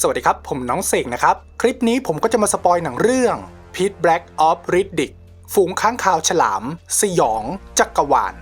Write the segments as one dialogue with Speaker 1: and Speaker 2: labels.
Speaker 1: สวัสดีครับ ผมน้องเสกนะครับ คลิปนี้ผมก็จะมาสปอยหนังเรื่อง Pit Black of Riddick ฝูงค้างคาวฉลาม สยอง จักรวาล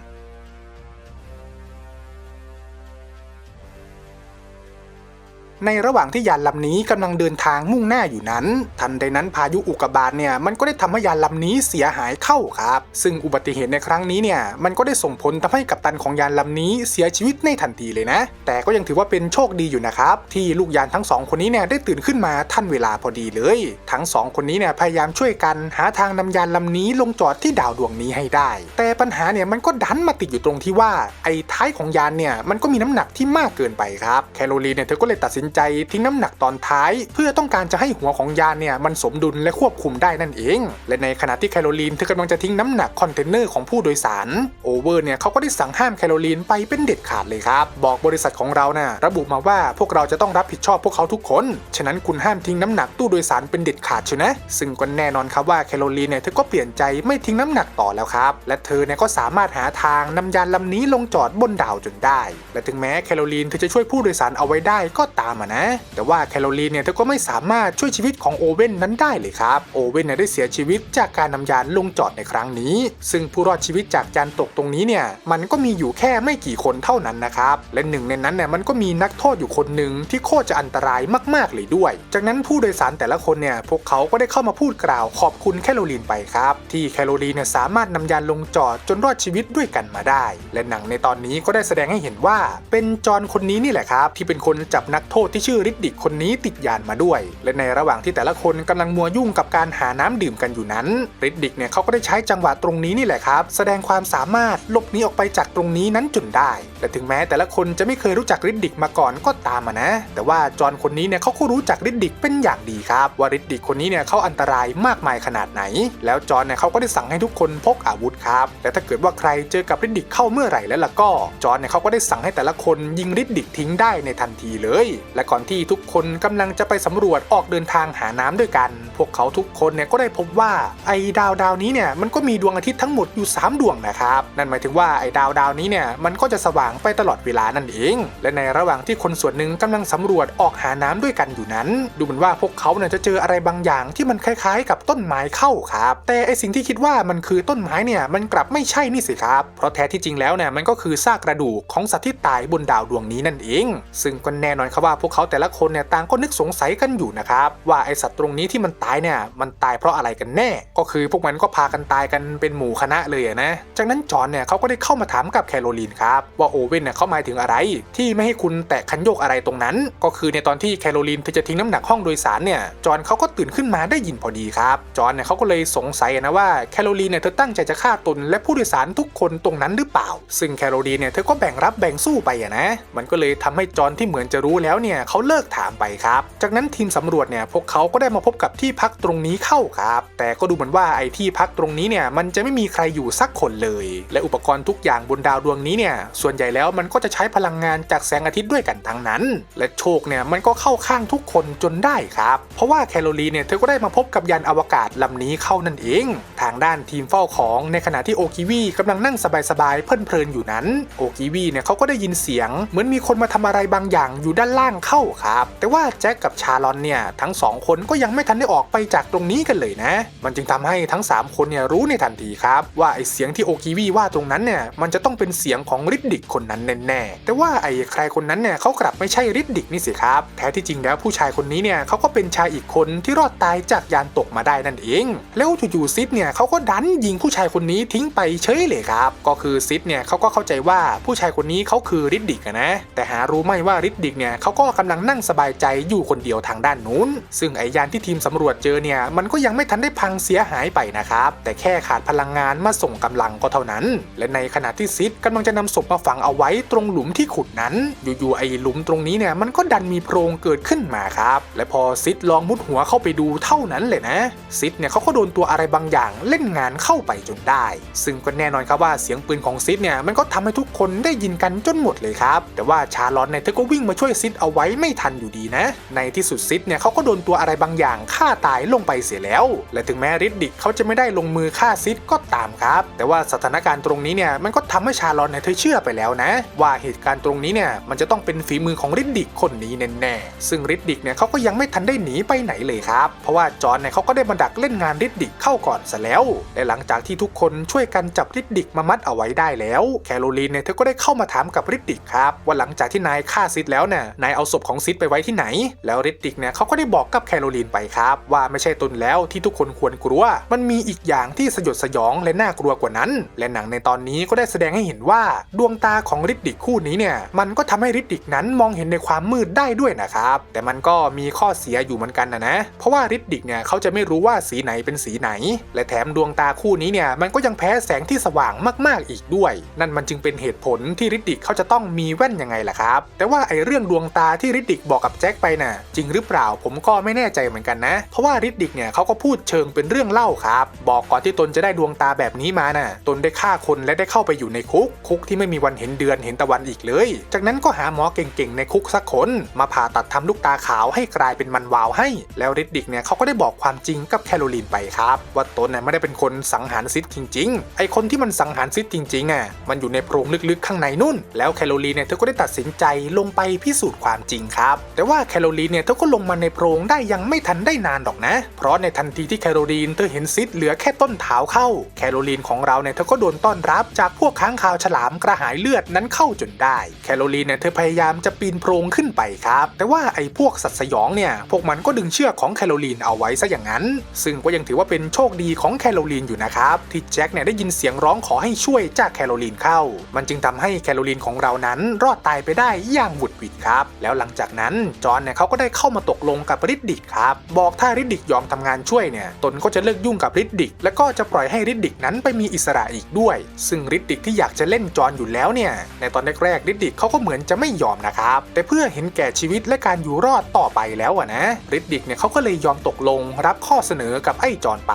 Speaker 1: ในระหว่างที่ยานลำนี้กำลังเดินทางมุ่งหน้าอยู่นั้น ทันใดนั้นพายุอุกกาบาตเนี่ยมันก็ได้ทำให้ยานลำนี้เสียหายเข้าครับ ซึ่งอุบัติเหตุในครั้งนี้เนี่ยมันก็ได้ส่งผลทำให้กัปตันของยานลำนี้เสียชีวิตในทันทีเลยนะ แต่ก็ยังถือว่าเป็นโชคดีอยู่นะครับที่ลูกยานทั้งสองคนนี้เนี่ยได้ตื่นขึ้นมาทันเวลาพอดีเลย ทั้งสองคนนี้เนี่ยพยายามช่วยกันหาทางนำยานลำนี้ลงจอดที่ดาวดวงนี้ให้ได้ แต่ปัญหาเนี่ยมันก็ดันมาติดอยู่ตรงที่ว่าไอ้ท้ายของยานเนี่ยมันก็มีน้ำหนักที่มากเกินไปครับแคโรลีนเนี่ยเธอก็เลยตัดสินใจทิ้งน้ำหนักตอนท้าย เพื่อต้องการจะให้หัวของยานเนี่ยมันสมดุลและควบคุมได้นั่นเอง และในขณะที่แคโรลีนเธอกำลังจะทิ้งน้ำหนักคอนเทนเนอร์ของผู้โดยสารโอเวอร์เนี่ยเขาก็ได้สั่งห้ามแคโรลีนไปเป็นเด็ดขาดเลยครับบอกบริษัทของเรานะ่ะระบุมาว่าพวกเราจะต้องรับผิดชอบพวกเขาทุกคน ฉะนั้นคุณห้ามทิ้งน้ำหนักตู้โดยสารเป็นเด็ดขาดเชียวนะซึ่งก็แน่นอนครับว่าแคโรลีนเนี่ยเธอก็เปลี่ยนใจไม่ทิ้งน้ำหนักต่อแล้วครับและเธอเนี่ยก็สามารถหาทางนำยานลำนี้ลงจอดบนดาวจนได้ และถึงแม้แคโรลีนเธอจะช่วยผู้โดยสารเอาไว้ได้ก็ตามนะ แต่ว่าแคโรลีนเนี่ยเธอก็ไม่สามารถช่วยชีวิตของโอเว่นนั้นได้เลยครับ โอเว่นเนี่ยได้เสียชีวิตจากการนำยานลงจอดในครั้งนี้ ซึ่งผู้รอดชีวิตจากยานตกตรงนี้เนี่ยมันก็มีอยู่แค่ไม่กี่คนเท่านั้นนะครับและหนึ่งในนั้นเนี่ยมันก็มีนักโทษอยู่คนหนึ่งที่โคตรจะอันตรายมากๆเลยด้วย จากนั้นผู้โดยสารแต่ละคนเนี่ยพวกเขาก็ได้เข้ามาพูดกล่าวขอบคุณแคโรลีนไปครับที่แคโรลีนเนี่ยสามารถนำยานลงจอดจนรอดชีวิตด้วยกันมาได้ และหนังในตอนนี้ก็ได้แสดงให้เห็นว่า เป็นจอนคนนี้นี่แหละครับ ที่เป็นคนจับนักโทษที่ชื่อริดดิกคนนี้ติดยานมาด้วย และในระหว่างที่แต่ละคนกำลังมัวยุ่งกับการหาน้ำดื่มกันอยู่นั้นริดดิกเนี่ยเขาก็ได้ใช้จังหวะตรงนี้นี่แหละครับ แสดงความสามารถหลบหนีออกไปจากตรงนี้นั้นจนได้และถึงแม้แต่ละคนจะไม่เคยรู้จักริดดิกมาก่อนก็ตามนะ แต่ว่าจอนคนนี้เนี่ยเขาก็รู้จักริดดิกเป็นอย่างดีครับว่าริดดิกคนนี้เนี่ยเขาอันตรายมากมายขนาดไหน แล้วจอนเนี่ยเขาก็ได้สั่งให้ทุกคนพกอาวุธครับและถ้าเกิดว่าใครเจอกับริดดิกเข้าเมื่อไหร่แล้วล่ะก็จอห์นเนี่ยเขาก็ได้สั่งให้แต่ละคนยิงริดดิกทิ้งได้ในทันทีเลย และก่อนที่ทุกคนกำลังจะไปสำรวจออกเดินทางหาน้ำด้วยกัน พวกเขาทุกคนเนี่ยก็ได้พบว่าไอ้ดาวดาวนี้เนี่ยมันก็มีดวงอาทิตย์ทั้งหมดอยู่ 3 ดวงนะครับนั่นหมายถึงว่าไอ้ดาวดาวนี้เนี่ยมันก็จะสว่างไปตลอดเวลานั่นเอง และในระหว่างที่คนส่วนหนึ่งกำลังสำรวจออกหาน้ำด้วยกันอยู่นั้น ดูเหมือนว่าพวกเขาเนี่ยจะเจออะไรบางอย่างที่มันคล้ายๆ กับต้นไม้เข้าครับแต่ไอสิ่งที่คิดว่ามันคือต้นไม้เนี่ยมันกลับไม่ใช่นี่สิครับ เพราะแท้ที่จริงแล้วเนี่ยมันก็คือซากกระดูกของสัตว์ที่ตายบนดาวดวงนี้นั่นเอง ซึ่งก็แน่นอนครับว่าพวกเขาแต่ละคนเนี่ยต่างก็นึกสงสัยกันอยู่นะครับว่าไอสัตว์ตรงนี้ที่มันตายเนี่ยมันตายเพราะอะไรกันแน่ ก็คือพวกมันก็พากันตายกันเป็นหมู่คณะเลยนะ จากนั้นจอห์นเนี่ยเขาก็ได้เข้ามาถามกับแคโรลีนครับว่าโอเว่นเนี่ยเขาหมายถึงอะไร ที่ไม่ให้คุณแตะคันโยกอะไรตรงนั้น ก็คือในตอนที่แคโรลีนเธอจะทิ้งน้ำหนักห้องโดยสารเนี่ยจอห์นเขาก็ตื่นขึ้นมาได้ยินพอดีครับจอนเนี่ยเขาก็เลยสงสัยนะว่าแคโรลีนเนี่ยเธอตั้งใจจะฆ่าตนและผู้โดยสารทุกคนตรงนั้นหรือเปล่า ซึ่งแคโรลีนเนี่ยเธอก็แบ่งรับแบ่งสู้ไปอะนะ มันก็เลยทำให้จอนที่เหมือนจะรู้แล้วเนี่ยเขาเลิกถามไปครับ จากนั้นทีมสำรวจเนี่ยพวกเขาก็ได้มาพบกับที่พักตรงนี้เข้าครับ แต่ก็ดูเหมือนว่าไอ้ที่พักตรงนี้เนี่ยมันจะไม่มีใครอยู่สักคนเลย และอุปกรณ์ทุกอย่างบนดาวดวงนี้เนี่ยส่วนใหญ่แล้วมันก็จะใช้พลังงานจากแสงอาทิตย์ด้วยกันทั้งนั้น และโชคเนี่ยมันก็เข้าข้างทุกคนจนได้ครับ เพราะว่าแคโรลีเนี่ยเธอก็ได้มาพบกับยานอวกาศลำนี้เข้านั่นเอง ทางด้านทีมเฝ้าของในขณะที่โอกิวีกำลังนั่งสบายๆเพลินเพลินอยู่นั้น โอกิวีเนี่ยเขาก็ได้ยินเสียง เหมือนมีคนมาทำอะไรบางอย่างอยู่ด้านล่างเข้าครับ แต่ว่าแจ็คกับชาลอนเนี่ยทั้งสองคนก็ยังไม่ทันได้ออกไปจากตรงนี้กันเลยนะ มันจึงทำให้ทั้ง 3 คนเนี่ยรู้ในทันทีครับ ว่าไอเสียงที่โอกิวีว่าตรงนั้นเนี่ยมันจะต้องเป็นเสียงของริดดิกคนนั้นแน่ๆแต่ว่าไอใครคนนั้นเนี่ยเขากลับไม่ใช่ริดดิกนี่สิครับแท้ที่จริงแล้วผู้ชายคนนี้เนี่ยเขาก็เป็นชายอีกคนที่รอดตายจากยานตกมาได้นั่นเอง แล้วจู่ๆซิดเนี่ยเขาก็ดันยิงผู้ชายคนนี้ทิ้งไปเฉยเลยครับ ก็คือซิดเนี่ยเขาก็เข้าใจว่าผู้ชายคนนี้เขาคือริดดิกนะแต่หารู้ไหมว่าริดดิกเนี่ยเขาก็กำลังนั่งสบายใจอยู่คนเดียวทางด้านนู้น ซึ่งไอยานที่ทีมสำรวจเจอเนี่ยมันก็ยังไม่ทันได้พังเสียหายไปนะครับ แต่แค่ขาดพลังงานมาส่งกำลังก็เท่านั้น และในขณะที่ซิดกำลังจะนำศพมาฝังเอาไว้ตรงหลุมที่ขุดนั้น อยู่ๆไอหลุมตรงนี้เนี่ยมันก็ดันมีโพรงเกิดขึ้นมาครับ และพอซิดลองมุดหัวเข้าไปดูเท่านั้นเลยนะซิดเนี่ยเขาก็โดนตัวอะไรบางอย่างเล่นงานเข้าไปจนได้ซึ่งก็แน่นอนครับว่าเสียงปืนของซิดเนี่ยมันก็ทำให้ทุกคนได้ยินกันจนหมดเลยครับ แต่ว่าชาลอนเนี่ยเธอก็วิ่งมาช่วยซิดเอาไว้ไม่ทันอยู่ดีนะ ในที่สุดซิดเนี่ยเขาก็โดนตัวอะไรบางอย่างฆ่าตายลงไปเสียแล้ว และถึงแม้ริดดิกเขาจะไม่ได้ลงมือฆ่าซิดก็ตามครับ แต่ว่าสถานการณ์ตรงนี้เนี่ยมันก็ทำให้ชาลอนเนี่ยเธอเชื่อไปแล้วนะ ว่าเหตุการณ์ตรงนี้เนี่ยมันจะต้องเป็นฝีมือของริดดิกคนนี้แน่ๆซึ่งริดดิกเนี่ยเขาก็ยังไม่ทันได้หนีไปไหนเลยครับ เพราะว่าจอห์นเนี่ยเขาก็ได้มาดักเล่นงานริดดิกเข้าก่อนซะแล้วและหลังจากที่ทุกคนช่วยกันจับริดดิกมามัดเอาไว้ได้แล้ว แคโรลีนเนี่ยเธอก็ได้เข้ามาถามกับริดดิกครับว่าหลังจากที่นายฆ่าซิดแล้วเนี่ยนายเอาศพของซิดไปไว้ที่ไหน แล้วริดดิกเนี่ยเขาก็ได้บอกกับแคโรลีนไปครับว่าไม่ใช่ตนแล้วที่ทุกคนควรกลัว มันมีอีกอย่างที่สยดสยองและน่ากลัวกว่านั้น และหนังในตอนนี้ก็ได้แสดงให้เห็นว่าดวงตาของริดดิกคู่นี้เนี่ยมันก็ทำให้ริดดิกนั้นมองเห็นในความมืดได้ด้วยนะครับแต่มันก็มีข้อเสียอยู่เหมือนกันนะนะเพราะว่าริดดิกเนี่ยเขาจะไม่รู้ว่าสีไหนเป็นสีไหน และแถมดวงตาคู่นี้เนี่ยมันก็ยังแพ้แสงที่สว่างมากๆอีกด้วย นั่นมันจึงเป็นเหตุผลที่ริดดิกเขาจะต้องมีแว่นยังไงล่ะครับ แต่ว่าไอ้เรื่องดวงตาที่ริดดิกบอกกับแจ็คไปน่ะจริงหรือเปล่าผมก็ไม่แน่ใจเหมือนกันนะ เพราะว่าริดดิกเนี่ยเขาก็พูดเชิงเป็นเรื่องเล่าครับ บอกก่อนที่ตนจะได้ดวงตาแบบนี้มาน่ะ ตนได้ฆ่าคนและได้เข้าไปอยู่ในคุก คุกที่ไม่มีวันเห็นเดือนเห็นตะวันอีกเลย จากนั้นก็หาหมอเก่งๆในคุกสักคน มาผ่าตัดทำลูกตาขาวให้กลายเป็นมันวาวให้ แล้วริดดิกเนี่ยเขาก็ได้บอกความจริงกับแคโรลีนไปครับ ว่าตนน่ะไม่ได้เป็นคนสังหารซิดจริง ๆไอคนที่มันสังหารซิดจริงๆอะมันอยู่ในโพรงลึกๆข้างในนู่น แล้วแคโรลีนเนี่ยเธอก็ได้ตัดสินใจลงไปพิสูจน์ความจริงครับ แต่ว่าแคโรลีนเนี่ยเธอก็ลงมาในโพรงได้ยังไม่ทันได้นานหรอกนะ เพราะในทันทีที่แคโรลีนเธอเห็นซิดเหลือแค่ต้นเท้าเข้า แคโรลีนของเราเนี่ยเธอก็โดนต้อนรับจากพวกค้างคาวฉลามกระหายเลือดนั้นเข้าจนได้ แคโรลีนเนี่ยเธอพยายามจะปีนโพรงขึ้นไปครับ แต่ว่าไอ้พวกสัตว์สยองเนี่ยพวกมันก็ดึงเชือกของแคโรลีนเอาไว้ซะอย่างนั้น ซึ่งก็ยังถือว่าเป็นโชคดีของแคโรลีนอยู่นะครับที่แจ็คเนี่ยได้ยินเสียงร้องขอให้ช่วยจากแคโรลีนเข้า มันจึงทำให้แคโรลีนของเรานั้นรอดตายไปได้อย่างหวุดหวิดครับ แล้วหลังจากนั้นจอห์นเนี่ยเขาก็ได้เข้ามาตกลงกับริดดิกครับบอกถ้าริดดิกยอมทำงานช่วยเนี่ยตนก็จะเลิกยุ่งกับริดดิกและก็จะปล่อยให้ริดดิกนั้นไปมีอิสระอีกด้วย ซึ่งริดดิกที่อยากจะเล่นจอห์นอยู่แล้วเนี่ยในตอนแรกๆริดดิกเขาก็เหมือนจะไม่ยอมนะครับแต่เพื่อเห็นแก่ชีวิตและการอยู่รอดต่อไปแล้วอะนะริดดิกเนี่ยเขาก็เลยยอมตกลงรับข้อเสนอกับไอ้จอห์นไป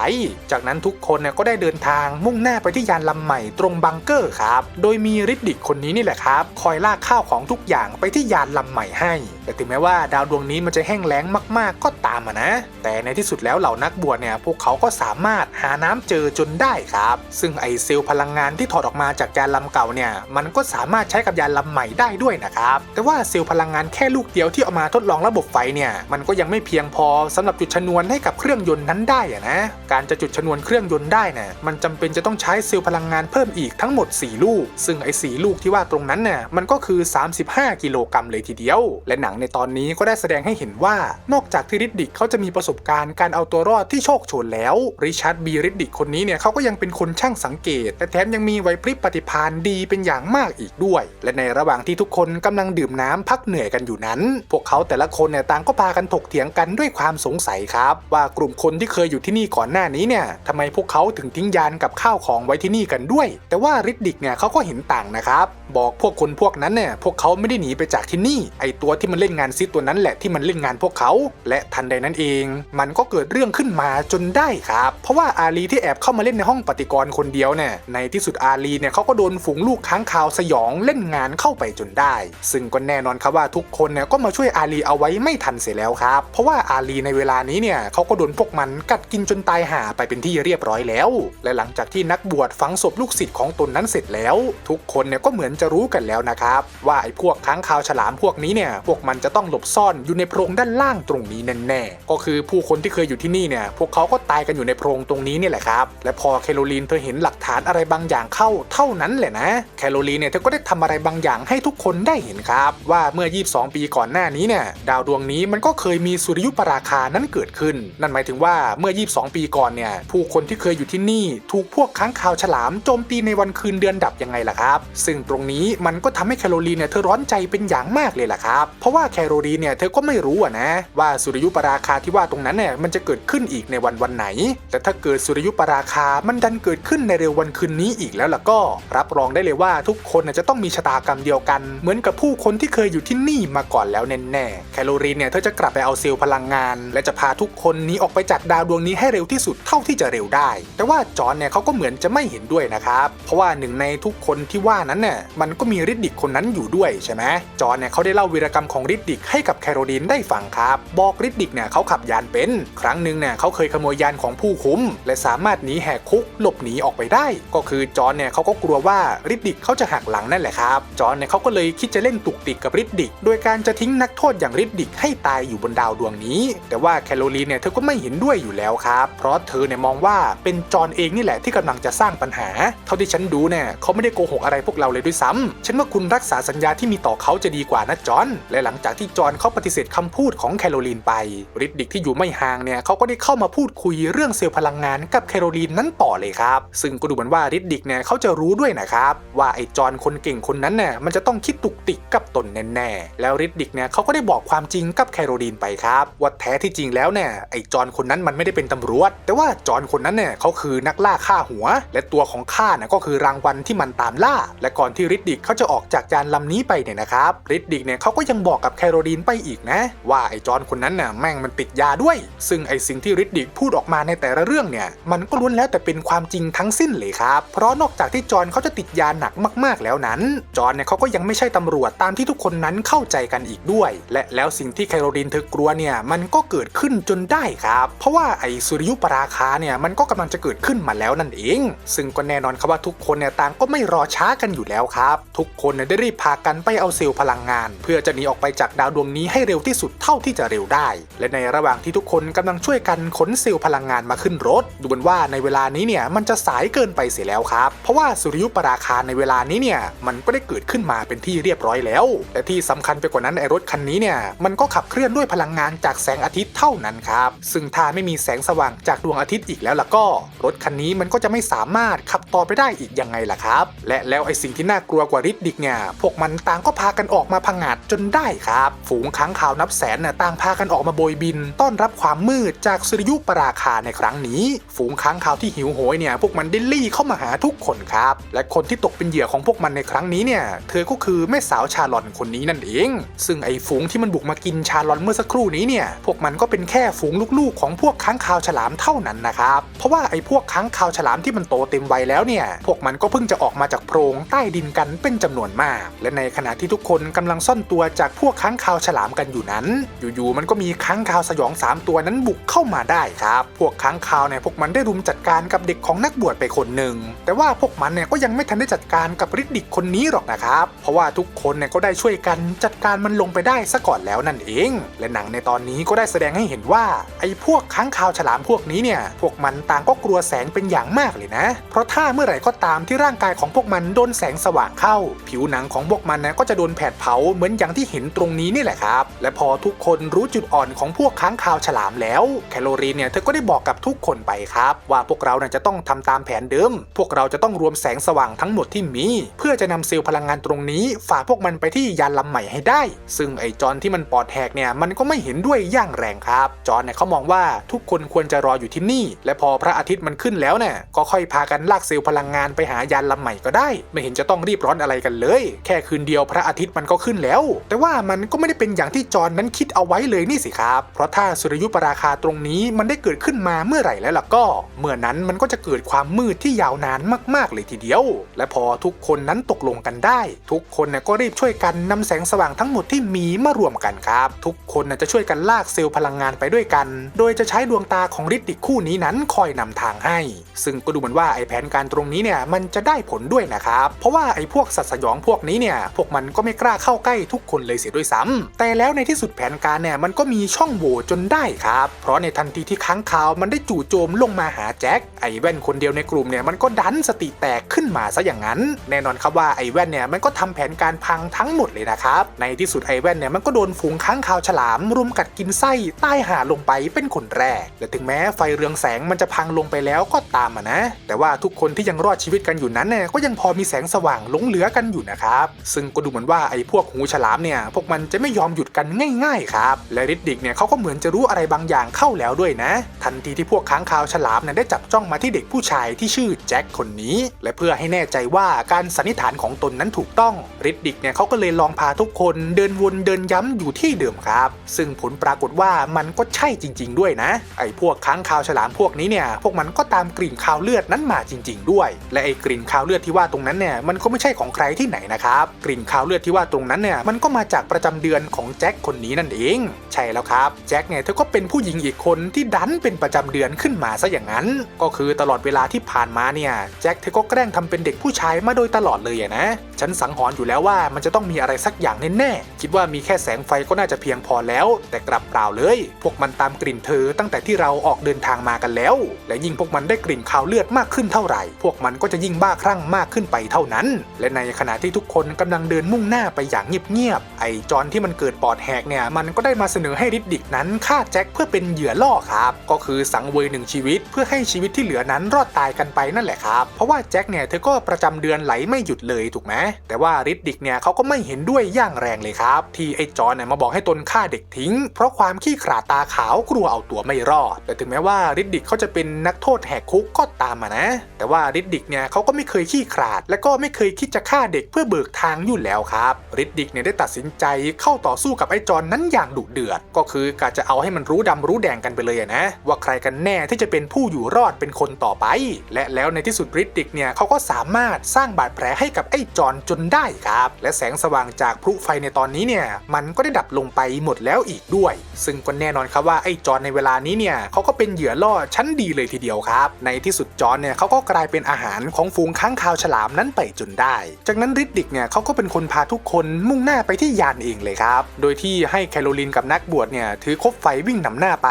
Speaker 1: จากนั้นทุกคนเนี่ยก็ได้เดินทางมุ่งหน้าไปที่ยานลำใหม่ตรงบังเกอร์ครับ โดยมีริดดิกคนนี้นี่แหละครับ คอยลากข้าวของทุกอย่างไปที่ยานลำใหม่ให้ แต่ถึงแม้ว่าดาวดวงนี้มันจะแห้งแล้งมากๆ ก็ตามนะ แต่ในที่สุดแล้วเหล่านักบวชเนี่ยพวกเขาก็สามารถหาน้ำเจอจนได้ครับ ซึ่งไอเซลล์พลังงานที่ถอดออกมาจากยานลำเก่าเนี่ยมันก็สามารถใช้กับยานลำใหม่ได้ด้วยนะครับแต่ว่าเซลล์พลังงานแค่ลูกเดียวที่เอามาทดลองระบบไฟเนี่ยมันก็ยังไม่เพียงพอสำหรับจุดชนวนให้กับเครื่องยนต์นั้นได้อะนะการจะจุดชนวนเครื่องยนต์ได้น่ะมันจำเป็นจะต้องใช้้เซลล์พลังงานเพิ่มอีกทั้งหมด 4 ลูก ซึ่งไอ้สลูกที่ว่าตรงนั้นน่ะมันก็คือ 35 กิโลกรัมเลยทีเดียว และหนังในตอนนี้ก็ได้แสดงให้เห็นว่า นอกจากที่ริดดิกเขาจะมีประสบการณ์การเอาตัวรอดที่โชคโชนแล้วริชาร์ดบีริดดิกคนนี้เนี่ยเขาก็ยังเป็นคนช่างสังเกต และแถมยังมีไหวพริบปฏิภาณดีเป็นอย่างมากอีกด้วย และในระหว่างที่ทุกคนกำลังดื่มน้ำพักเหนื่อยกันอยู่นั้น พวกเขาแต่ละคนเนี่ยต่างก็พากันถกเถียงกันด้วยความสงสัยครับ ว่ากลุ่มคนที่เคยอยู่ที่นี่ก่อนหน้านี้เนี่ยทำไมพวกเขาถึงทิ้งยานกับข้าวของไว้ที่นี่กันด้วย แต่ว่าริดดิกเนี่ยเขาก็เห็นต่างนะครับ บอกพวกคนพวกนั้นเนี่ยพวกเขาไม่ได้หนีไปจากที่นี่ไอตัวที่มันเล่นงานซิตัวนั้นแหละที่มันเล่นงานพวกเขา และทันใดนั้นเอง มันก็เกิดเรื่องขึ้นมาจนได้ครับ เพราะว่าอาลีที่แอบเข้ามาเล่นในห้องปฏิกรณ์คนเดียวเนี่ยในที่สุดอาลีเนี่ยเขาก็โดนฝูงลูกค้างคาวสยองเล่นงานเข้าไปจนได้ ซึ่งก็แน่นอนครับว่าทุกคนเนี่ยก็มาช่วยอาลีเอาไว้ไม่ทันเสียแล้วครับ เพราะว่าอาลีในเวลานี้เนี่ยเขาก็โดนพวกมันกัดกินจนตายห่าไปเป็นที่เรียบร้อยแล้ว และหลังจากที่นักบวชฝังศพลูกศิษย์ของตนนั้นเสร็จแล้ว ทุกคนเนี่ยก็เหมือนจะรู้กันแล้วนะครับ ว่าไอ้พวกค้างคาวฉลามพวกนี้เนี่ยพวกมันจะต้องหลบซ่อนอยู่ในโพรงด้านล่างตรงนี้แน่ๆก็คือผู้คนที่เคยอยู่ที่นี่เนี่ยพวกเขาก็ตายกันอยู่ในโพรงตรงนี้นี่แหละครับและพอแคโรลีนเธอเห็นหลักฐานอะไรบางอย่างเข้าเท่านั้นแหละนะแคโรลีนเนี่ยเธอก็ได้ทำอะไรบางอย่างให้ทุกคนได้เห็นครับว่าเมื่อ 22 ปีก่อนหน้านี้เนี่ยดาวดวงนี้มันก็เคยมีสุริยุปราคานั้นเกิดขึ้น นั่นหมายถึงว่าเมื่อ 22 ปีก่อนเนี่ยผู้คนที่เคยอยู่ที่นี่ถูกพวกค้างคาวฉลามโจมตีในวันคืนเดือนดับยังไงล่ะครับ ซึ่งตรงนี้มันก็ทำให้แคโรลีนเนี่ยเธอร้อนใจเป็นอย่างมากเลยล่ะครับ เพราะว่าแคโรลีนเนี่ยเธอก็ไม่รู้อะนะว่าสุริยุปราคาที่ว่าตรงนั้นเนี่ยมันจะเกิดขึ้นอีกในวันวันไหน แต่ถ้าเกิดสุริยุปราคามันดันเกิดขึ้นในเร็ววันคืนนี้อีกแล้วล่ะก็ รับรองได้เลยว่าทุกคนจะต้องมีชะตากรรมเดียวกัน เหมือนกับผู้คนที่เคยอยู่ที่นี่มาก่อนแล้วแน่ๆแคโรลีนเนี่ยเธอจะกลับไปเอาเซลล์พลังงาน และจะพาทุกคนนี้ออกไปจากดาวดวงนี้ให้เร็วที่สุดเท่าที่จะเร็วได้ แต่ว่าจอนเนี่ยเขาก็เหมือนจะไม่เห็นด้วยนะครับ เพราะว่าหนึ่งในทุกคนที่ว่านั้นเนี่ยมันก็มีริดดิกคนนั้นอยู่ด้วยใช่ไหมจอนเนี่ยเขาได้เล่าวีรกรรมของริดดิกให้กับแคโรลีนได้ฟังครับ บอกริดดิกเนี่ยเขาขับยานเป็น ครั้งหนึ่งเนี่ยเขาเคยขโมยยานของผู้คุมและสามารถหนีแหกคุกหลบหนีออกไปได้ ก็คือจอนเนี่ยเขาก็กลัวว่าริดดิกเขาจะหักหลังนั่นแหละครับจอนเนี่ยเขาก็เลยคิดจะเล่นตุกติกกับริดดิกโดยการจะทิ้งนักโทษอย่างริดดิกให้ตายอยู่บนดาวดวงนี้ แต่ว่าแคโรลีนเนี่ยเธอก็ไม่เห็นด้วยอยู่แล้วครับ เพราะเธอเนี่ยมองว่าเป็นจอนเองนี่แหละที่กำลังจะสร้างปัญหา เท่าที่ฉันดูเนี่ยเขาไม่ได้โกหกอะไรพวกเราเลยด้วยซ้ำฉันว่าคุณรักษาสัญญาที่มีต่อเขาจะดีกว่านะจอห์นและหลังจากที่จอห์นเขาปฏิเสธคำพูดของแคโรลีนไปริดดิกที่อยู่ไม่ห่างเนี่ยเขาก็ได้เข้ามาพูดคุยเรื่องเซลล์พลังงานกับแคโรลีนนั้นต่อเลยครับ ซึ่งก็ดูเหมือนว่าริดดิกเนี่ยเขาจะรู้ด้วยนะครับว่าไอ้จอห์นคนเก่งคนนั้นเนี่ยมันจะต้องคิดตุกติกกับตนแน่ๆแล้วริดดิกเนี่ยเขาก็ได้บอกความจริงกับแคโรลีนไปครับว่าแท้ที่จริงแล้วเนี่ยไอ้จอนคนนั้นมันไม่ได้เป็นตำรวจ แต่ว่าจอนคนนั้นเนี่ยเขาคือนักล่าฆ่าหัวและตัวของข้านี่ยก็คือรางวัลที่มันตามล่า และก่อนที่ริดดิกเขาจะออกจากยานลำนี้ไปเนี่ยนะครับริดดิกเนี่ยเขาก็ยังบอกกับแคโรลีนไปอีกนะ ว่าไอ้จอห์นคนนั้นน่ะแม่งมันติดยาด้วย ซึ่งไอ้สิ่งที่ริดดิกพูดออกมาในแต่ละเรื่องเนี่ย มันก็ล้วนแล้วแต่เป็นความจริงทั้งสิ้นเลยครับ เพราะนอกจากที่จอห์นเขาจะติดยาหนักมาก ๆแล้วนั้น จอห์นเนี่ยเขาก็ยังไม่ใช่ตำรวจตามที่ทุกคนนั้นเข้าใจกันอีกด้วย และแล้วสิ่งที่แคโรลีนเธอกลัวเนี่ยมันก็เกิดขึ้นจนได้ครับ เพราะว่าไอ้สุริยุปราคาเนี่ยมันก็กำลังจะเกิดขึ้นมาแล้วนั่นเองซึ่งก็แน่นอนครับว่าทุกคนเนี่ยต่างก็ไม่รอช้ากันอยู่แล้วครับ ทุกคนเนี่ยได้รีบพากันไปเอาเซลล์พลังงาน เพื่อจะหนีออกไปจากดาวดวงนี้ให้เร็วที่สุดเท่าที่จะเร็วได้ และในระหว่างที่ทุกคนกำลังช่วยกันขนเซลล์พลังงานมาขึ้นรถ ดูเหมือนว่าในเวลานี้เนี่ยมันจะสายเกินไปเสียแล้วครับ เพราะว่าสุริยุปราคาในเวลานี้เนี่ยมันก็ได้เกิดขึ้นมาเป็นที่เรียบร้อยแล้ว และที่สำคัญไปกว่านั้นไอ้รถคันนี้เนี่ยมันก็ขับเคลื่อนด้วยพลังงานจากแสงอาทิตย์เท่านั้นครับ ซึ่งถ้าไม่มีแสงสว่างจากดวงอาทิตย์อีกแล้วล่ะก็ รถคันนี้มันก็จะไม่สามารถขับต่อไปได้อีกยังไงล่ะครับ และแล้วไอ้สิ่งที่น่ากลัวกว่าริดดิกเนี่ย พวกมันต่างก็พากันออกมาพังงาดจนได้ครับ ฝูงค้างคาวนับแสนน่ะต่างพากันออกมาโบยบิน ต้อนรับความมืดจากสุริยุปราคาในครั้งนี้ ฝูงค้างคาวที่หิวโหยเนี่ย พวกมันได้ลี่เข้ามาหาทุกคนครับ และคนที่ตกเป็นเหยื่อของพวกมันในครั้งนี้เนี่ย เธอก็คือแม่สาวชาลอนคนนี้นั่นเอง ซึ่งไอ้ฝูงที่มันบุกมากินชาลอนเมื่อสักครู่นี้เนี่ย พวกมันก็เป็นแค่ฝูงลูกๆ ของพวกค้างคาวฉลามเท่านั้นนะครับ เพราะว่าไอ้พวกค้างคาวฉลามที่มันโตเต็มวัยแล้วเนี่ย พวกมันก็เพิ่งจะออกมาจากโพรงใต้ดินกันเป็นจำนวนมาก และในขณะที่ทุกคนกำลังซ่อนตัวจากพวกค้างคาวฉลามกันอยู่นั้น อยู่ๆมันก็มีค้างคาวสยองสามตัวนั้นบุกเข้ามาได้ครับ พวกค้างคาวเนี่ยพวกมันได้รุมจัดการกับเด็กของนักบวชไปคนหนึ่ง แต่ว่าพวกมันเนี่ยก็ยังไม่ทันได้จัดการกับริดดิกคนนี้หรอกนะครับ เพราะว่าทุกคนเนี่ยก็ได้ช่วยกันจัดการมันลงไปได้ซะก่อนแล้วนั่นเอง และหนังในตอนนี้ก็ได้แสดงให้เห็นว่าไอ้พวกค้างคาวฉลามพวกนี้เนี่ย พวกมันต่างก็กลัวแสงเป็นอย่างมากเลยนะเพราะถ้าเมื่อไหร่ก็ตามที่ร่างกายของพวกมันโดนแสงสว่างเข้า ผิวหนังของพวกมันนะก็จะโดนแผดเผาเหมือนอย่างที่เห็นตรงนี้นี่แหละครับ และพอทุกคนรู้จุดอ่อนของพวกค้างคาวฉลามแล้ว แคโรลีนเนี่ยเธอก็ได้บอกกับทุกคนไปครับ ว่าพวกเราเนี่ยจะต้องทำตามแผนเดิม พวกเราจะต้องรวมแสงสว่างทั้งหมดที่มี เพื่อจะนำเซลล์พลังงานตรงนี้ฝากพวกมันไปที่ยานลำใหม่ให้ได้ ซึ่งไอ้จอนที่มันปอดแหกเนี่ยมันก็ไม่เห็นด้วยอย่างแรงครับ จอนเนี่ยเขามองว่าทุกคนควรจะรออยู่ที่นี่ และพอพระอาทิตย์มันขึ้นแล้วเนี่ยก็ค่อยพากันลากเซลล์พลังงานไปหายานลำใหม่ก็ได้ ไม่เห็นจะต้องรีบร้อนอะไรกันเลย แค่คืนเดียวพระอาทิตย์มันก็ขึ้นแล้ว แต่ว่ามันก็ไม่ได้เป็นอย่างที่จอนนั้นคิดเอาไว้เลยนี่สิครับ เพราะถ้าสุริยุปราคาตรงนี้มันได้เกิดขึ้นมาเมื่อไหร่แล้วล่ะก็ เมื่อนั้นมันก็จะเกิดความมืดที่ยาวนานมากๆเลยทีเดียว และพอทุกคนนั้นตกลงกันได้ ทุกคนเนี่ยก็รีบช่วยกันนำแสงสว่างทั้งหมดที่มีมารวมกันครับ ทุกคนจะช่วยกันลากเซลล์พลังงานไปด้วยกัน โดยจะใช้ดวงตาของฤทธิ์คู่นี้นั้นคอยนำทางให้ ซึ่งก็ดูเหมือนว่าไอ้แผนการตรงนี้เนี่ยมันจะได้ผลด้วยนะครับ เพราะว่าไอ้พวกสัตว์สยองพวกนี้เนี่ยพวกมันก็ไม่กล้าเข้าใกล้ทุกคนเลยเสียด้วยซ้ำแต่แล้วในที่สุดแผนการเนี่ยมันก็มีช่องโหว่จนได้ครับ เพราะในทันทีที่ค้างคาวมันได้จู่โจมลงมาหาแจ็คไอ้แว่นคนเดียวในกลุ่มเนี่ยมันก็ดันสติแตกขึ้นมาซะอย่างนั้น แน่นอนครับว่าไอ้แว่นเนี่ยมันก็ทำแผนการพังทั้งหมดเลยนะครับในที่สุดไอ้แว่นเนี่ยมันก็โดนฝูงค้างคาวฉลามรุมกัดกินไส้ใต้หาลงไปเป็นคนแรก และถึงแม้ไฟเรืองแสงมันจะพังลงไปแล้วก็ตามอะนะ แต่ว่าทุกคนที่ยังรอดชีวิตกันอยู่นั้นเนี่ยก็ยังพอมีแสงสว่างหลงเหลือกันอยู่นะครับ ซึ่งก็ดูเหมือนว่าไอ้พวกหูฉลามเนี่ยพวกมันจะไม่ยอมหยุดกันง่ายๆครับ และริดดิกเนี่ยเขาก็เหมือนจะรู้อะไรบางอย่างเข้าแล้วด้วยนะ ทันทีที่พวกค้างคาวฉลามเนี่ยได้จับจ้องมาที่เด็กผู้ชายที่ชื่อแจ็คคนนี้ และเพื่อให้แน่ใจว่าการสันนิษฐานของตนนั้นถูกต้องริดดิกเนี่ยเขาก็เลยลองพาทุกคนเดินวนเดินย้ำอยู่ที่เดิมครับ ซึ่งผลปรากฏว่ามันก็ใช่จริง ๆ ด้วยนะ ไอ้พวกค้างคาวฉลามพวกนี้เนี่ยพวกมันก็ตามกลิ่นคาวเลือดนั้นนั้นมาจริง ๆ ด้วย และไอ้กลิ่นคาวเลือดที่ว่าตรงนั้นเนี่ยมันก็ไม่ใช่ของใครที่ไหนนะครับ กลิ่นคาวเลือดที่ว่าตรงนั้นเนี่ยมันก็มาจากประจำเดือนของแจ็คคนนี้นั่นเอง ใช่แล้วครับแจ็คเนี่ยเธอก็เป็นผู้หญิงอีกคนที่ดันเป็นประจำเดือนขึ้นมาซะอย่างนั้น ก็คือตลอดเวลาที่ผ่านมาเนี่ยแจ็คเธอก็แกล้งทำเป็นเด็กผู้ชายมาโดยตลอดเลยนะ ฉันสังหรณ์อยู่แล้วว่ามันจะต้องมีอะไรสักอย่างแน่ๆคิดว่ามีแค่แสงไฟก็น่าจะเพียงพอแล้ว แต่กลับเปล่าเลย พวกมันตามกลิ่นเธอตั้งแต่ที่เราออกเดินทางมากันแล้ว และยิ่งพวกมันได้กลิ่นคาวเลือดมากขึ้นเท่าไหร่ พวกมันก็จะยิ่งบ้าคลั่งมากขึ้นไปเท่านั้น และในขณะที่ทุกคนกำลังเดินมุ่งหน้าไปอย่างเงียบๆไอ้จอนที่มันเกิดปอดแหกเนี่ยมันก็ได้มาเสนอให้ริดดิกนั้นฆ่าแจ็คเพื่อเป็นเหยื่อล่อครับก็คือสังเวยหนึ่งชีวิต เพื่อให้ชีวิตที่เหลือนั้นรอดตายกันไปนั่นแหละครับเพราะว่าแจ็คเนี่ยเธอก็ประจำเดือนไหลไม่หยุดเลยถูกไหมแต่ว่าริดดิกเนี่ยเขาก็ไม่เห็นด้วยอย่างแรงเลยครับที่ไอ้จอนเนี่ยมาบอกให้ตนฆ่าเด็กทิ้ง เพราะความขี้ขลาดตาขาวกลัวเอาตัวไม่รอด แต่ถึงแม้ว่าริดดิกเขาจะเป็นนักโทษแหกคุกก็ตามมานะ แต่ว่าริดดิกเนี่ยเขาก็ไม่เคยขี้ขลาด และก็ไม่เคยคิดจะฆ่าเด็กเพื่อเบิกทางอยู่แล้วครับริดดิกเนี่ยได้ตัดสินใจเข้าต่อสู้กับไอ้จอนนั้นอย่างดุเดือด ก็คือกะจะเอาให้มันรู้ดำรู้แดงกันไปเลยนะ ว่าใครกันแน่ที่จะเป็นผู้อยู่รอดเป็นคนต่อไป และแล้วในที่สุดริดดิกเนี่ยเขาก็สามารถสร้างบาดแผลให้กับไอ้จอนจนได้ครับ และแสงสว่างจากพลุไฟในตอนนี้เนี่ยมันก็ได้ดับลงไปหมดแล้วอีกด้วย ซึ่งก็แน่นอนครับว่าไอ้จอนในเวลานี้เนี่ยเขาก็เป็นเหยื่อล่อชั้นดีเลยทีเดียวครับ ในที่สุดจอนเนี่ยเขาก็กลายเป็นอาหารของฝูงค้างคาวฉลามนั้นไปจนได้ จากนั้นริดดิกเนี่ยเขาก็เป็นคนพาทุกคนมุ่งหน้าไปที่ยานเองเลยครับ โดยที่ให้แคโรลินกับนักบวชเนี่ยถือคบไฟวิ่งนำหน้าไป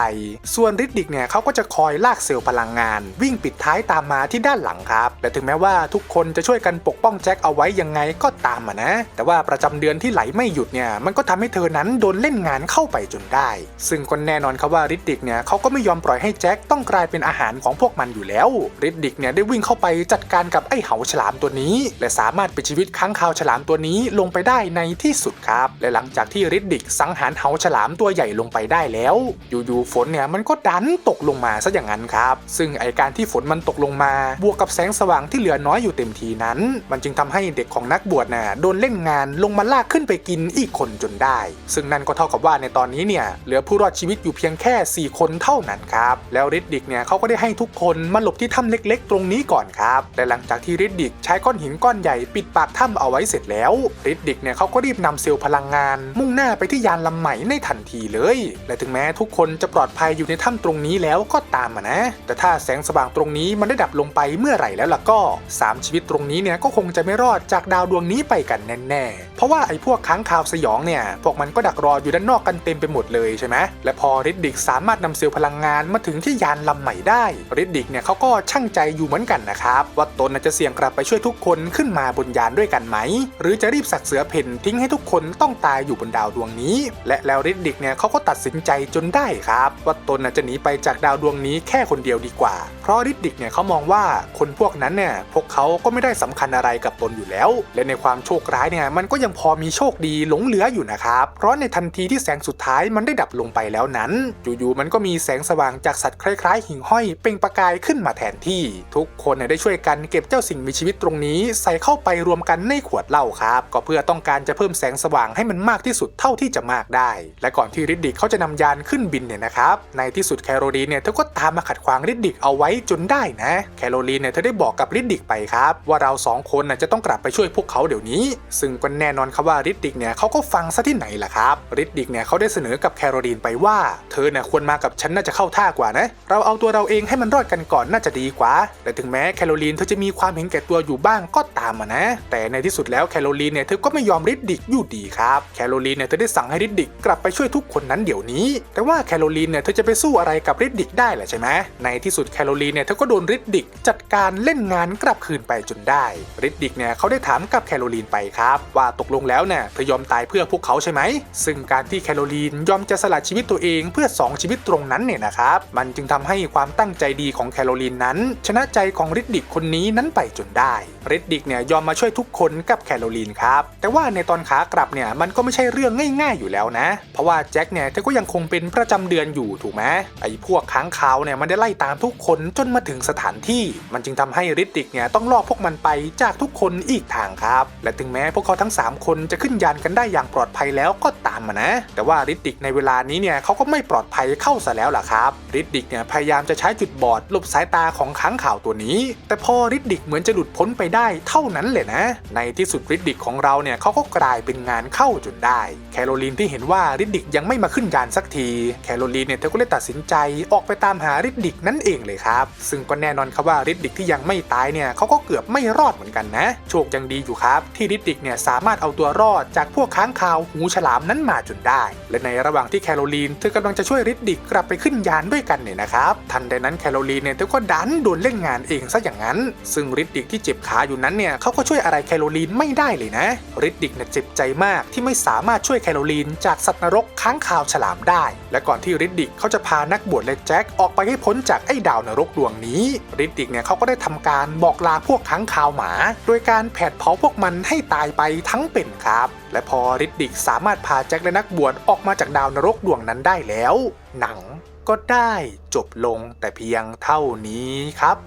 Speaker 1: ส่วนริดดิกเนี่ยเขาก็จะคอยลากเซลล์พลังงาน วิ่งปิดท้ายตามมาที่ด้านหลังครับและถึงแม้ว่าทุกคนจะช่วยกันปกป้องแจ็คเอาไว้ยังไงก็ตามอะนะ แต่ว่าประจำเดือนที่ไหลไม่หยุดเนี่ยมันก็ทำให้เธอนั้นโดนเล่นงานเข้าไปจนได้ ซึ่งก็แน่นอนครับว่าริดดิกเนี่ยเขาก็ไม่ยอมปล่อยให้แจ็คต้องกลายเป็นอาหารของพวกมันอยู่แล้วริดดิกเนี่ยได้วิ่งเข้าไปจัดการกับไอ้เหาฉลามตัวนี้ และสามารถปิดชีวิตค้างคาวฉลามตัวนี้ลงไปได้ในที่สุดครับ และหลังจากที่ริดดิกสังหารเหาฉลามตัวใหญ่ลงไปได้แล้ว อยู่ๆฝนเนี่ยมันก็ดันตกลงมาซะอย่างนั้นครับ ซึ่งไอการที่ฝนมันตกลงมา บวกกับแสงสว่างที่เหลือน้อยอยู่เต็มทีนั้น มันจึงทำให้เด็กของนักบวชน่ะโดนเล่นงานลงมาลากขึ้นไปกินอีกคนจนได้ ซึ่งนั่นก็เท่ากับว่าในตอนนี้เนี่ยเหลือผู้รอดชีวิตอยู่เพียงแค่ 4 คนเท่านั้นครับแล้วริดดิกเนี่ยเขาก็ได้ให้ทุกคนมาหลบที่ถ้ำเล็กๆ ตรงนี้ก่อนครับและหลังจากที่ริดดิกใช้ก้อนหินก้อนใหญ่ปิดปากถ้ำเอาไว้เสร็จแล้วริดดิกเนี่ยเขาก็รีบนำเซลล์พลังงาน มุ่งหน้าไปที่ยานลำใหม่ในทันทีเลย และถึงแม้ทุกคนจะปลอดภัยอยู่ในถ้ำตรงนี้แล้วก็ตามนะ แต่ถ้าแสงสว่างตรงนี้มันได้ดับลงไปเมื่อไหร่แล้วล่ะก็สามชีวิตตรงนี้เนี่ยก็คงจะไม่รอดจากดาวดวงนี้ไปกันแน่ๆ เพราะว่าไอ้พวกค้างคาวสยองเนี่ยพวกมันก็ดักรออยู่ด้านนอกกันเต็มไปหมดเลยใช่ไหมและพอริดดิกสามารถนำเซลล์พลังงานมาถึงที่ยานลำใหม่ได้ริดดิกเนี่ยเขาก็ช่างใจอยู่เหมือนกันนะครับ ว่าตนจะเสี่ยงกลับไปช่วยทุกคนขึ้นมาบนยานด้วยกันไหม หรือจะรีบสักเสือเพ่นทิ้งให้ทุกคนต้องตายอยู่บนดาวดวงนี้ และแล้วริดดิกเนี่ยเขาก็ตัดสินใจจนได้ครับ ว่าตนจะหนีไปจากดาวดวงนี้แค่คนเดียวดีกว่า เพราะริดดิกเนี่ยเขามองว่าคนพวกนั้นเนี่ยพวกเขาก็ไม่ได้สำคัญอะไรกับตนอยู่แล้ว และในความโชคร้ายเนี่ยมันก็ยังพอมีโชคดีหลงเหลืออยู่นะครับ เพราะในทันทีที่แสงสุดท้ายมันได้ดับลงไปแล้วนั้น อยู่ๆมันก็มีแสงสว่างจากสัตว์คล้ายๆ หิ่งห้อยเปล่งประกายขึ้นมาแทนที่ทุกคนเนี่ยได้ช่วยกันเก็บเจ้าสิ่งมีชีวิตตรงนี้ ใส่เข้าไปรวมกันในขวดเหล้าครับ ก็เพื่อต้องการจะเพิ่มแสงสว่างให้มันมากที่สุดเท่าที่จะมากได้ และก่อนที่ริดดิกเขาจะนำยานขึ้นบินเนี่ยนะครับ ในที่สุดแคโรลีนเนี่ยเธอก็ตามมาขัดขวางริดดิกเอาไว้จนได้นะ แคโรลีนเนี่ยเธอได้บอกกับริดดิกไปครับ ว่าเราสองคนน่ะจะต้องกลับไปช่วยพวกเขาเดี๋ยวนี้ ซึ่งก็แน่นอนครับว่าริดดิกเนี่ยเขาก็ฟังซะที่ไหนล่ะครับริดดิกเนี่ยเขาได้เสนอกับแคโรลีนไปว่า เธอเนี่ยควรมากับฉันน่าจะเข้าท่ากว่านะ เราเอาตัวเราเองให้มันรอดกันก่อนน่าจะดีกว่าแต่ถึงแม้แคโรลีนเธอจะมีความเห็นแก่ตัวอยู่บ้างก็ตามมานะ แต่ในที่สุดแล้วแคโรลีนเนี่ยเธอก็ไม่ยอมริดดิกอยู่ดีครับแคโรลีนเนี่ยเธอได้สั่งให้ริดดิกกลับไปช่วยทุกคนนั้นเดี๋ยวนี้ แต่ว่าแคโรลีนเนี่ยเธอจะไปสู้อะไรกับริดดิกได้แหละใช่ไหมในที่สุดแคโรลีนเนี่ยเธอก็โดนริดดิกจัดการเล่นงานกลับคืนไปจนได้ริดดิกเนี่ยเขาได้ถามกับแคโรลีนไปครับว่าตกลงแล้วเนี่ยเธอยอมตายเพื่อพวกเขาใช่ไหมซึ่งการที่แคโรลีนยอมจะสละชีวิตตัวเองเพื่อสองชีวิตตรงนั้นเนี่ยนะครับมันจึงทำให้ความตั้งใจดีของแคโรลีนนั้นชนะใจของริดดิกคนนี้นั้นไปจนได้ริดดิกเนี่ยยอมมาช่วยทุกคนกับแคโรลีนครับ แต่ว่าในตอนขากลับเนี่ยมันก็ไม่ใช่เรื่องง่ายๆอยู่แล้วนะ เพราะว่าแจ็คเนี่ยเธอก็ยังคงเป็นประจำเดือนอยู่ถูกไหมไอ้พวกค้างคาวเนี่ยมันได้ไล่ตามทุกคนจนมาถึงสถานที่ มันจึงทำให้ริดดิกเนี่ยต้องล่อพวกมันไปจากทุกคนอีกทางครับ และถึงแม้พวกเขาทั้ง 3 คนจะขึ้นยานกันได้อย่างปลอดภัยแล้วก็ตามมานะ แต่ว่าริดดิกในเวลานี้เนี่ยเขาก็ไม่ปลอดภัยเข้าซะแล้วล่ะครับริดดิกเนี่ยพยายามจะใช้จุดบอดหลบสายตาของค้าค้างข่าวตัวนี้ แต่พอริดดิกเหมือนจะหลุดพ้นไปได้เท่านั้นเลยนะ ในที่สุดริดดิกของเราเนี่ยเขาก็กลายเป็นงานเข้าจนได้ แคโรลีนที่เห็นว่าริดดิกยังไม่มาขึ้นยานสักที แคโรลีนเนี่ยเธอก็เลยตัดสินใจออกไปตามหาริดดิกนั่นเองเลยครับ ซึ่งก็แน่นอนครับว่าริดดิกที่ยังไม่ตายเนี่ยเขาก็เกือบไม่รอดเหมือนกันนะ โชคยังดีอยู่ครับที่ริดดิกเนี่ยสามารถเอาตัวรอดจากพวกค้างคาวหูฉลามนั้นมาจนได้ และในระหว่างที่แคโรลีนเธอกำลังจะช่วยริดดิกกลับไปขึ้นยานด้วยกันเนี่ยนะครับทันใดนั้นแคโรลีนเนี่ยเธอก็ดันโดนเล่นงานเองซะอย่างนั้น ซึ่งริดดิกที่เจ็บขาอยู่นั้นเนี่ยเขาก็ช่วยอะไรแคโรลีนไม่ได้เลยนะริดดิกเนี่ยเจ็บใจมากที่ไม่สามารถช่วยแคโรลีนจากสัตว์นรกค้างคาวฉลามได้ และก่อนที่ริดดิกเขาจะพานักบวชและแจ็คออกไปให้พ้นจากไอ้ดาวนรกดวงนี้ริดดิกเนี่ยเขาก็ได้ทำการบอกลาพวกค้างคาวหมา โดยการแผดเผาพวกมันให้ตายไปทั้งเป็นครับ และพอริดดิกสามารถพาแจ็คและนักบวชออกมาจากดาวนรกดวงนั้นได้แล้ว หนัง ก็ได้จบลงแต่เพียงเท่านี้ครับ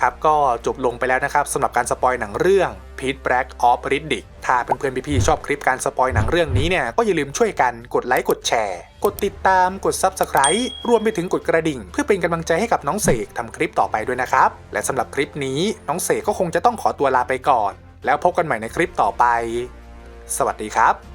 Speaker 1: ครับก็จบลงไปแล้วนะครับสำหรับการสปอยหนังเรื่อง Pete Black of Riddick ถ้าเพื่อนๆพี่ๆชอบคลิปการสปอยหนังเรื่องนี้เนี่ยก็อย่าลืมช่วยกันกดไลค์กดแชร์ กดติดตามกด Subscribe รวมไปถึงกดกระดิ่ง เพื่อเป็นกำลังใจให้กับน้องเสกทำคลิปต่อไปด้วยนะครับ และสำหรับคลิปนี้น้องเสกก็คงจะต้องขอตัวลาไปก่อน แล้วพบกันใหม่ในคลิปต่อไป สวัสดีครับ